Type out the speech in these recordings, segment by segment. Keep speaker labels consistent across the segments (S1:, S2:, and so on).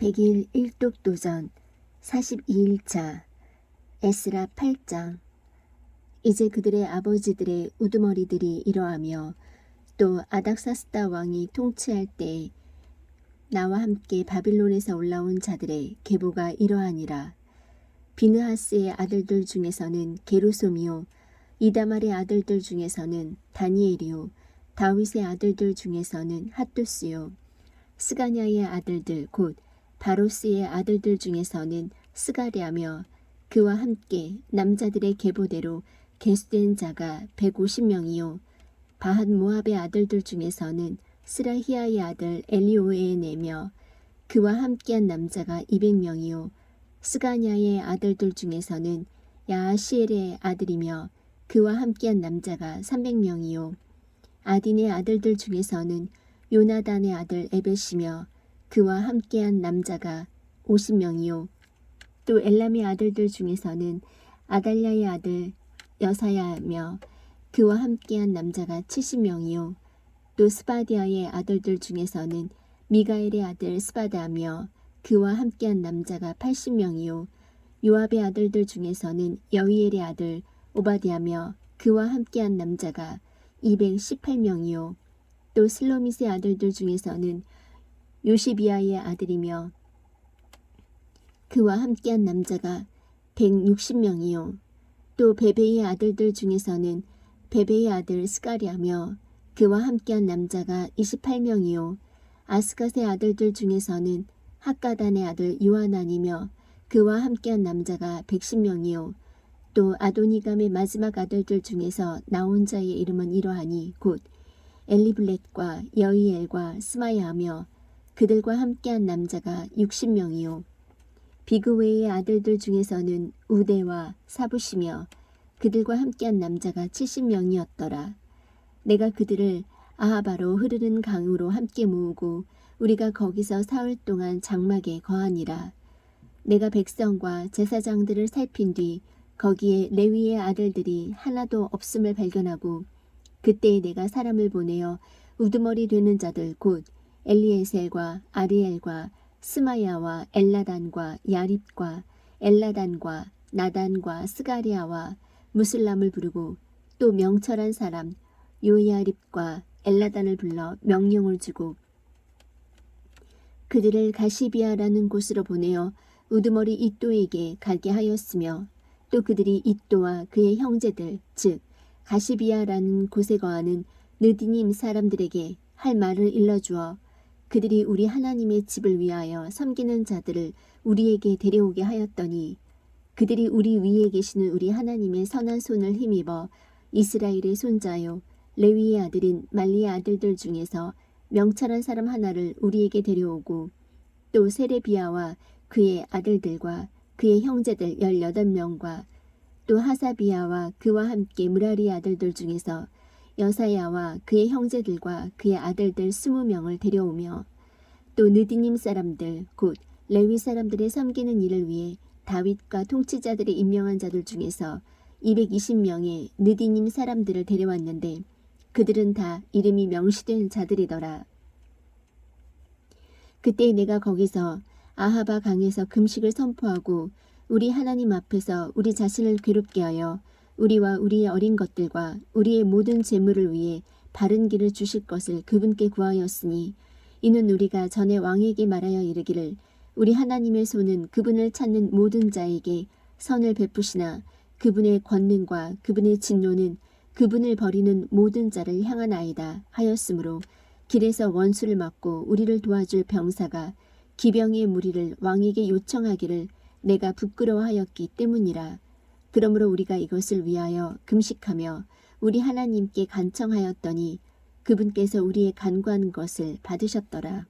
S1: 100일 일독도전 42일차. 에스라 8장. 이제 그들의 아버지들의 우두머리들이 이러하며 또 아닥사스다 왕이 통치할 때 나와 함께 바빌론에서 올라온 자들의 계보가 이러하니라. 비느하스의 아들들 중에서는 게루솜이요 이다말의 아들들 중에서는 다니엘이요 다윗의 아들들 중에서는 핫두스요. 스가냐의 아들들 곧 바로스의 아들들 중에서는 스가랴며 그와 함께 남자들의 계보대로 개수된 자가 150명이요. 바한 모압의 아들들 중에서는 스라히아의 아들 엘리오의 네며 그와 함께한 남자가 200명이요. 스가냐의 아들들 중에서는 야시엘의 아들이며 그와 함께한 남자가 300명이요. 아딘의 아들들 중에서는 요나단의 아들 에벳이며 그와 함께한 남자가 50명이요. 또 엘람의 아들들 중에서는 아달랴의 아들 여사야며 그와 함께한 남자가 70명이요. 또 스바디아의 아들들 중에서는 미가엘의 아들 스바다며 그와 함께한 남자가 80명이요. 요압의 아들들 중에서는 여위엘의 아들 오바디아며 그와 함께한 남자가 218명이요. 또 슬로미스의 아들들 중에서는 요시비아의 아들이며 그와 함께한 남자가 160명이요. 또 베베의 아들들 중에서는 베베의 아들 스가리아며 그와 함께한 남자가 28명이요. 아스갓의 아들들 중에서는 학가단의 아들 요하난이며 그와 함께한 남자가 110명이요. 또 아도니감의 마지막 아들들 중에서 나온 자의 이름은 이러하니 곧 엘리블렛과 여이엘과 스마야하며 그들과 함께한 남자가 60명이요 비그웨이의 아들들 중에서는 우데와 사부시며 그들과 함께한 남자가 70명이었더라. 내가 그들을 아하바로 흐르는 강으로 함께 모으고 우리가 거기서 사흘 동안 장막에 거하니라. 내가 백성과 제사장들을 살핀 뒤 거기에 레위의 아들들이 하나도 없음을 발견하고 그때에 내가 사람을 보내어 우두머리 되는 자들 곧 엘리에셀과 아리엘과 스마야와 엘라단과 야립과 엘라단과 나단과 스가리아와 무슬람을 부르고 또 명철한 사람 요야립과 엘라단을 불러 명령을 주고 그들을 가시비아라는 곳으로 보내어 우두머리 이또에게 가게 하였으며 또 그들이 이또와 그의 형제들 즉 가시비아라는 곳에 거하는 느디님 사람들에게 할 말을 일러주어 그들이 우리 하나님의 집을 위하여 섬기는 자들을 우리에게 데려오게 하였더니 그들이 우리 위에 계시는 우리 하나님의 선한 손을 힘입어 이스라엘의 손자요 레위의 아들인 말리의 아들들 중에서 명철한 사람 하나를 우리에게 데려오고 또 세레비아와 그의 아들들과 그의 형제들 18명과 또 하사비아와 그와 함께 무라리 아들들 중에서 여사야와 그의 형제들과 그의 아들들 20명을 데려오며 또 느디님 사람들 곧 레위 사람들의 섬기는 일을 위해 다윗과 통치자들이 임명한 자들 중에서 220명의 느디님 사람들을 데려왔는데 그들은 다 이름이 명시된 자들이더라. 그때 내가 거기서 아하바 강에서 금식을 선포하고 우리 하나님 앞에서 우리 자신을 괴롭게 하여 우리와 우리의 어린 것들과 우리의 모든 재물을 위해 바른 길을 주실 것을 그분께 구하였으니 이는 우리가 전에 왕에게 말하여 이르기를 우리 하나님의 손은 그분을 찾는 모든 자에게 선을 베푸시나 그분의 권능과 그분의 진노는 그분을 버리는 모든 자를 향한 아이다 하였으므로 길에서 원수를 막고 우리를 도와줄 병사가 기병의 무리를 왕에게 요청하기를 내가 부끄러워하였기 때문이라. 그러므로 우리가 이것을 위하여 금식하며 우리 하나님께 간청하였더니 그분께서 우리의 간구하는 것을 받으셨더라.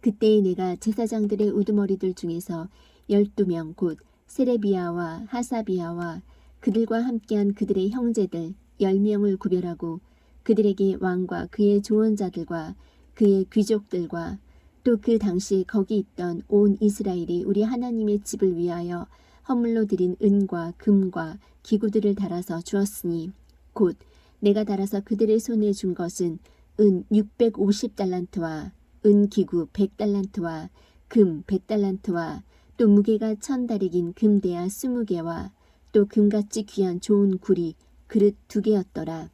S1: 그때에 내가 제사장들의 우두머리들 중에서 열두 명 곧 세레비아와 하사비아와 그들과 함께한 그들의 형제들 열 명을 구별하고 그들에게 왕과 그의 조언자들과 그의 귀족들과 또 그 당시 거기 있던 온 이스라엘이 우리 하나님의 집을 위하여 허물로 드린 은과 금과 기구들을 달아서 주었으니 곧 내가 달아서 그들의 손에 준 것은 은 650달란트와 은 기구 100달란트와 금 백달란트와 또 무게가 천 다리긴 금대야 스무 개와 또 금같이 귀한 좋은 구리 그릇 두 개였더라.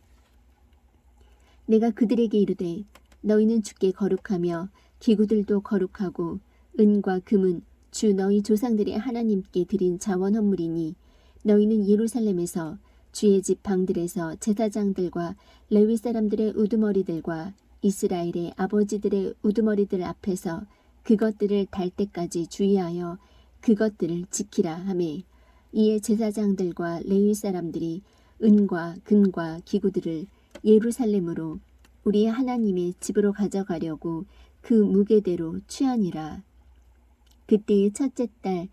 S1: 내가 그들에게 이르되 너희는 주께 거룩하며 기구들도 거룩하고 은과 금은 주 너희 조상들의 하나님께 드린 자원 헌물이니 너희는 예루살렘에서 주의 집 방들에서 제사장들과 레위 사람들의 우두머리들과 이스라엘의 아버지들의 우두머리들 앞에서 그것들을 달 때까지 주의하여 그것들을 지키라 하매 이에 제사장들과 레위 사람들이 은과 금과 기구들을 예루살렘으로 우리 하나님의 집으로 가져가려고 그 무게대로 취하니라. 그때의 첫째 달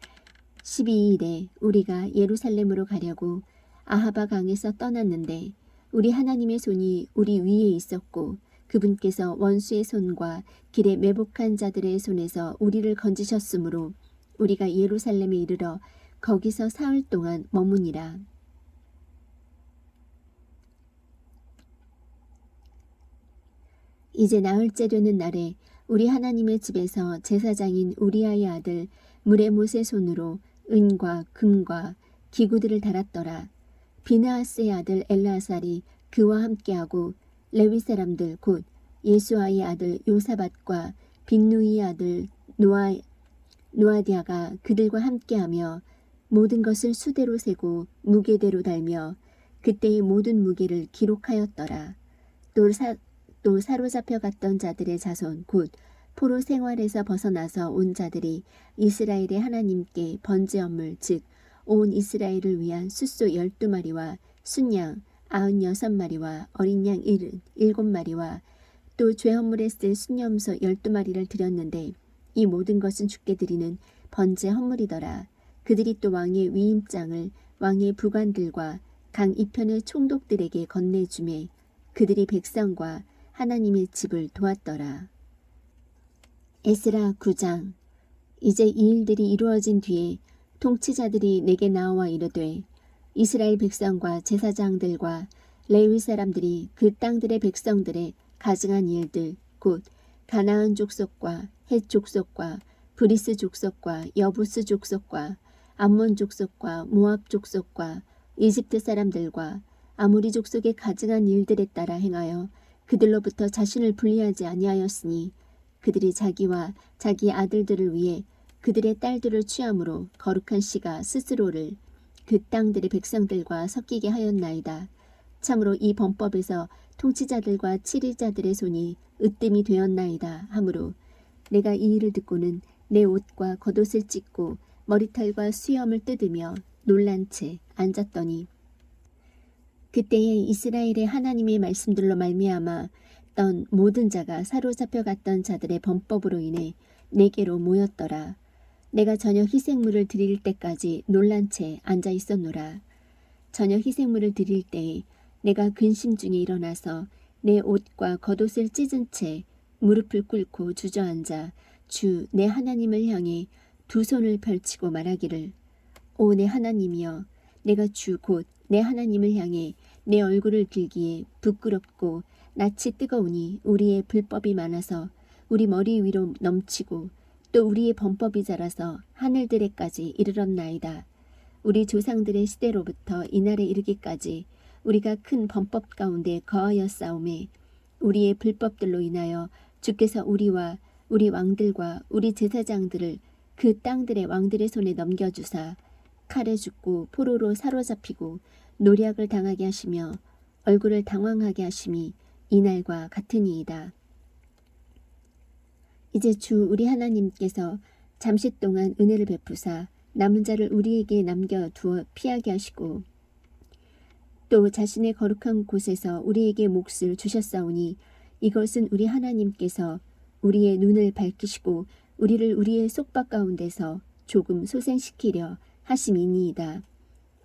S1: 12일에 우리가 예루살렘으로 가려고 아하바 강에서 떠났는데 우리 하나님의 손이 우리 위에 있었고 그분께서 원수의 손과 길에 매복한 자들의 손에서 우리를 건지셨으므로 우리가 예루살렘에 이르러 거기서 사흘 동안 머무니라. 이제 나흘째 되는 날에 우리 하나님의 집에서 제사장인 우리아의 아들 무레못의 손으로 은과 금과 기구들을 달았더라. 비나하스의 아들 엘라살이 그와 함께하고 레위 사람들 곧 예수아의 아들 요사밭과 빈누이의 아들 노아 노아디아가 그들과 함께하며 모든 것을 수대로 세고 무게대로 달며 그때의 모든 무게를 기록하였더라. 또, 사, 또 사로잡혀 갔던 자들의 자손 곧 포로 생활에서 벗어나서 온 자들이 이스라엘의 하나님께 번제업물 즉 온 이스라엘을 위한 숫소 열두 마리와 순양 아흔 여섯 마리와 어린 양 일곱 마리와 또 죄헌물에 쓸 순염소 열두 마리를 드렸는데 이 모든 것은 주께 드리는 번제 헌물이더라. 그들이 또 왕의 위임장을 왕의 부관들과 강 이편의 총독들에게 건네주매 그들이 백성과 하나님의 집을 도왔더라. 에스라 9장 이제 이 일들이 이루어진 뒤에 통치자들이 내게 나와 이르되 이스라엘 백성과 제사장들과 레위 사람들이 그 땅들의 백성들의 가증한 일들 곧 가나안 족속과 헷 족속과 브리스 족속과 여부스 족속과 암몬 족속과 모압 족속과 이집트 사람들과 아모리 족속의 가증한 일들에 따라 행하여 그들로부터 자신을 분리하지 아니하였으니 그들이 자기와 자기 아들들을 위해 그들의 딸들을 취함으로 거룩한 씨가 스스로를 그 땅들의 백성들과 섞이게 하였나이다. 참으로 이 범법에서 통치자들과 치리자들의 손이 으뜸이 되었나이다 하므로 내가 이 일을 듣고는 내 옷과 겉옷을 찢고 머리털과 수염을 뜯으며 놀란 채 앉았더니 그때에 이스라엘의 하나님의 말씀들로 말미암아 떤 모든 자가 사로잡혀 갔던 자들의 범법으로 인해 내게로 모였더라. 내가 저녁 희생물을 드릴 때까지 놀란 채 앉아 있었노라. 저녁 희생물을 드릴 때에 내가 근심 중에 일어나서 내 옷과 겉옷을 찢은 채 무릎을 꿇고 주저앉아 주 내 하나님을 향해 두 손을 펼치고 말하기를 오 내 하나님이여 내가 주 곧 내 하나님을 향해 내 얼굴을 들기에 부끄럽고 낯이 뜨거우니 우리의 불법이 많아서 우리 머리 위로 넘치고 또 우리의 범법이 자라서 하늘들에까지 이르렀나이다. 우리 조상들의 시대로부터 이날에 이르기까지 우리가 큰 범법 가운데 거하여 싸움에 우리의 불법들로 인하여 주께서 우리와 우리 왕들과 우리 제사장들을 그 땅들의 왕들의 손에 넘겨주사 칼에 죽고 포로로 사로잡히고 노략을 당하게 하시며 얼굴을 당황하게 하심이 이날과 같으니이다. 이제 주 우리 하나님께서 잠시 동안 은혜를 베푸사 남은 자를 우리에게 남겨두어 피하게 하시고 또 자신의 거룩한 곳에서 우리에게 몫을 주셨사오니 이것은 우리 하나님께서 우리의 눈을 밝히시고 우리를 우리의 속박 가운데서 조금 소생시키려 하심이니이다.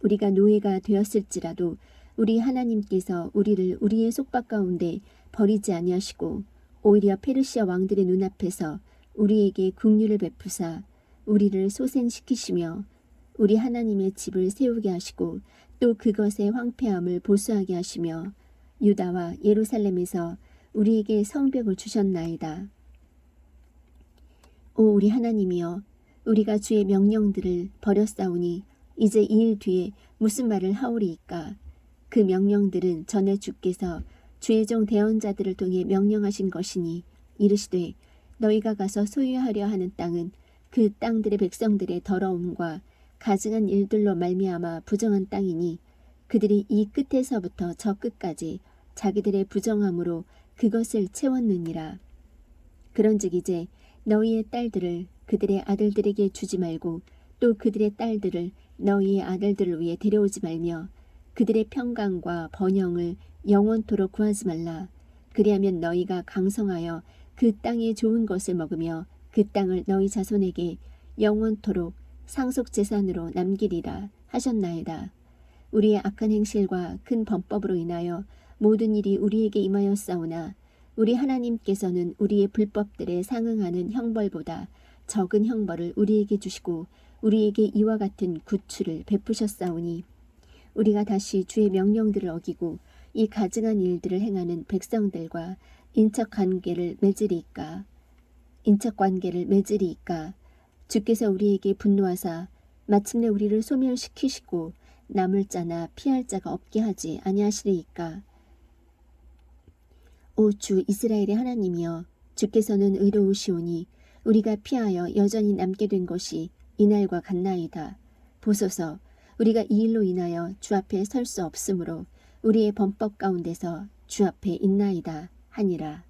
S1: 우리가 노예가 되었을지라도 우리 하나님께서 우리를 우리의 속박 가운데 버리지 아니하시고 오히려 페르시아 왕들의 눈앞에서 우리에게 국류를 베푸사 우리를 소생시키시며 우리 하나님의 집을 세우게 하시고 또 그것의 황폐함을 보수하게 하시며 유다와 예루살렘에서 우리에게 성벽을 주셨나이다. 오 우리 하나님이여 우리가 주의 명령들을 버렸사오니 이제 이 일 뒤에 무슨 말을 하오리이까 그 명령들은 전에 주께서 주의 종 대언자들을 통해 명령하신 것이니 이르시되 너희가 가서 소유하려 하는 땅은 그 땅들의 백성들의 더러움과 가증한 일들로 말미암아 부정한 땅이니 그들이 이 끝에서부터 저 끝까지 자기들의 부정함으로 그것을 채웠느니라. 그런즉 이제 너희의 딸들을 그들의 아들들에게 주지 말고 또 그들의 딸들을 너희의 아들들을 위해 데려오지 말며 그들의 평강과 번영을 영원토록 구하지 말라. 그리하면 너희가 강성하여 그 땅의 좋은 것을 먹으며 그 땅을 너희 자손에게 영원토록 상속 재산으로 남기리라 하셨나이다. 우리의 악한 행실과 큰 범법으로 인하여 모든 일이 우리에게 임하였사오나 우리 하나님께서는 우리의 불법들에 상응하는 형벌보다 적은 형벌을 우리에게 주시고 우리에게 이와 같은 구출을 베푸셨사오니 우리가 다시 주의 명령들을 어기고 이 가증한 일들을 행하는 백성들과 인척 관계를 맺으리이까? 인척 관계를 맺으리이까? 주께서 우리에게 분노하사 마침내 우리를 소멸시키시고 남을 자나 피할 자가 없게 하지 아니하시리이까? 오 주 이스라엘의 하나님이여 주께서는 의로우시오니 우리가 피하여 여전히 남게 된 것이 이날과 같나이다. 보소서 우리가 이 일로 인하여 주 앞에 설 수 없으므로 우리의 범법 가운데서 주 앞에 있나이다 하니라